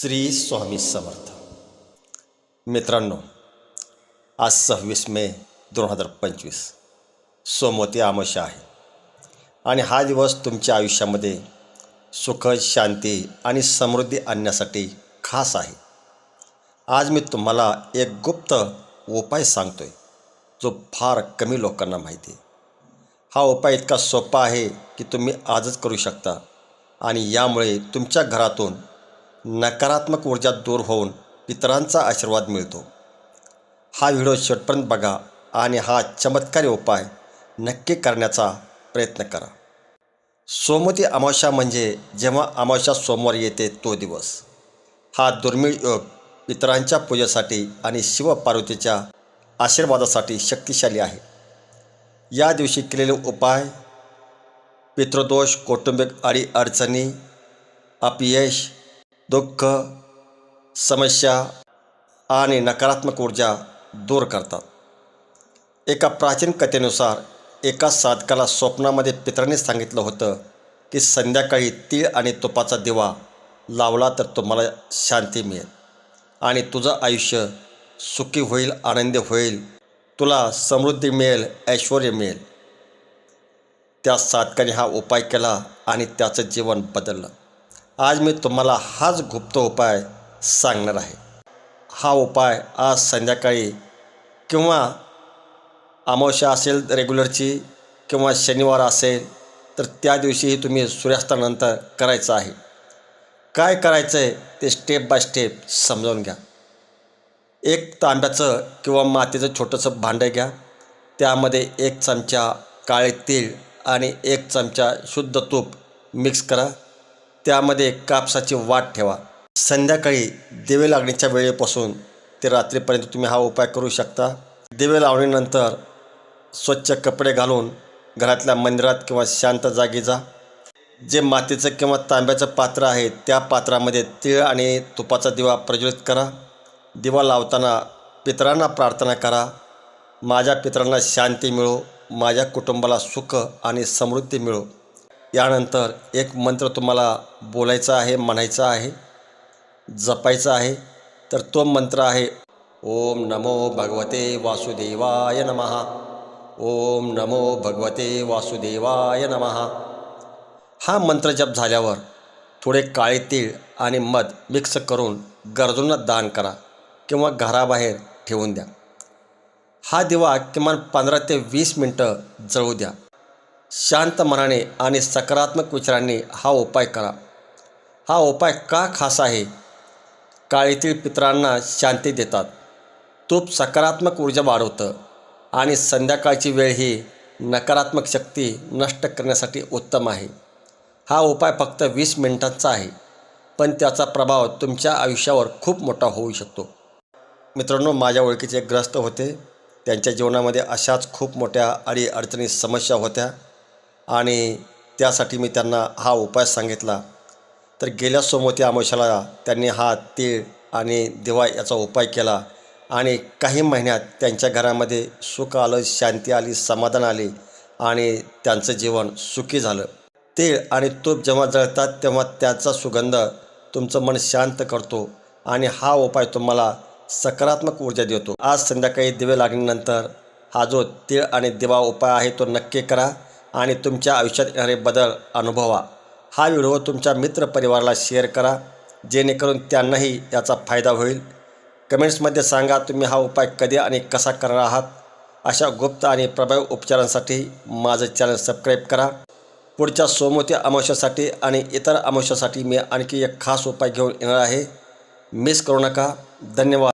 श्री स्वामी समर्थ. मित्रांनो आज सव्वीस मे दोन हजार पंचवीस. सोमवती आमोशा आहे. आणि हा दिवस तुमच्या आयुष्यामध्ये सुख शांती आणि समृद्धी आणण्यासाठी खास आहे. आज मी तुम्हाला एक गुप्त उपाय सांगतोय जो फार कमी लोकांना माहिती आहे. हा उपाय इतका सोपा आहे की तुम्ही आजच करू शकता आणि यामुळे तुमच्या घरातून नकारात्मक ऊर्जा दूर होऊन पितरांचा आशीर्वाद मिळतो. हा व्हिडिओ शेवटपर्यंत बघा आणि हा चमत्कारी उपाय नक्की करण्याचा प्रयत्न करा. सोमवती अमावस्या म्हणजे जेव्हा अमावस्या सोमवार येते तो दिवस. हा दुर्मिळ योग पितरांच्या पूजेसाठी आणि शिवपार्वतीच्या आशीर्वादासाठी शक्तिशाली आहे. या दिवशी केलेले उपाय पितृदोष कौटुंबिक अडी अडचणी अपयश दुःख समस्या आणि नकारात्मक ऊर्जा दूर करतात. एका प्राचीन कथेनुसार एका साधकाला स्वप्नामध्ये पितरांनी सांगितलं होतं की संध्याकाळी तीळ आणि तुपाचा दिवा लावला तर तुम्हाला शांती मिळेल आणि तुझं आयुष्य सुखी होईल आनंदी होईल तुला समृद्धी मिळेल ऐश्वर मिळेल. त्या साधकाने हा उपाय केला आणि त्याचं जीवन बदललं. आज मी तुम्हाला हाच गुप्त उपाय सांगणार आहे. हा उपाय आज संध्याकाळी किंवा अमावस्या असेल रेग्युलरची किंवा शनिवार असेल तर त्या दिवशीही तुम्ही सूर्यास्तानंतर करायचं आहे. काय करायचं आहे ते स्टेप बाय स्टेप समजावून घ्या. एक तांब्याचं किंवा मातीचं छोटंसं भांडं घ्या. त्यामध्ये एक चमचा काळे तीळ आणि एक चमचा शुद्ध तूप मिक्स करा. त्यामध्ये कापसाची वाट ठेवा. संध्याकाळी दिवे लागण्याच्या वेळेपासून ते रात्रीपर्यंत तुम्ही हा उपाय करू शकता. दिवे लावणीनंतर स्वच्छ कपडे घालून घरातल्या मंदिरात किंवा शांत जागी जा. जे मातीचं किंवा तांब्याचं पात्र आहे त्या पात्रामध्ये तीळ आणि तुपाचा दिवा प्रज्वलित करा. दिवा लावताना पितरांना प्रार्थना करा. माझ्या पितरांना शांती मिळो. माझ्या कुटुंबाला सुख आणि समृद्धी मिळो. यानंतर एक मंत्र तुम्हाला बोलायचा आहे म्हणायचा आहे जपायचा आहे तर तो मंत्र आहे ओम नमो भगवते वासुदेवाय नमः. ओम नमो भगवते वासुदेवाय नमः. हा मंत्र जप झाल्यावर थोडे काळे तीळ आणि मध मिक्स करून गरजूंना दान करा किंवा घराबाहेर ठेवून द्या. हा दिवा किमान पंधरा ते वीस मिनटं जळू द्या. शांत मनाने आणि सकारात्मक विचारांनी हा उपाय करा. हा उपाय का खास आहे? काळीतील पितरांना शांती देतात. तूप सकारात्मक ऊर्जा वाढवतं आणि संध्याकाळची वेळ ही नकारात्मक शक्ती नष्ट करण्यासाठी उत्तम आहे. हा उपाय फक्त वीस मिनिटांचा आहे पण त्याचा प्रभाव तुमच्या आयुष्यावर खूप मोठा होऊ शकतो. मित्रांनो माझ्या ओळखीचे ग्रस्त होते. त्यांच्या जीवनामध्ये अशाच खूप मोठ्या अडी अडचणी समस्या होत्या. आणि त्यासाठी मी त्यांना हा उपाय सांगितला. तर गेल्या सोमवती आमोशाला त्यांनी हा तीळ आणि दिवा याचा उपाय केला आणि काही महिन्यात त्यांच्या घरामध्ये सुख आलं शांती आली समाधान आले आणि त्यांचं जीवन सुखी झालं. तीळ आणि तूप जेव्हा जळतात तेव्हा त्याचा सुगंध तुमचं मन शांत करतो आणि हा उपाय तुम्हाला सकारात्मक ऊर्जा देतो. आज संध्याकाळी दिवे लागल्यानंतर हा जो तीळ आणि दिवा उपाय आहे तो नक्की करा. आणि तुमच्या आयुष्यात येणारे बदल अनुभवा. हा व्हिडिओ तुमच्या मित्रपरिवाराला शेअर करा जेणेकरून त्यांनाही याचा फायदा होईल. कमेंट्समध्ये सांगा तुम्ही हा उपाय कधी आणि कसा करणार आहात. अशा गुप्त आणि प्रभावी उपचारांसाठी माझं चॅनल सबस्क्राईब करा. पुढच्या सोमवती अमावश्यासाठी आणि इतर अमावश्यासाठी मी आणखी एक खास उपाय घेऊन येणार आहे. मिस करू नका. धन्यवाद.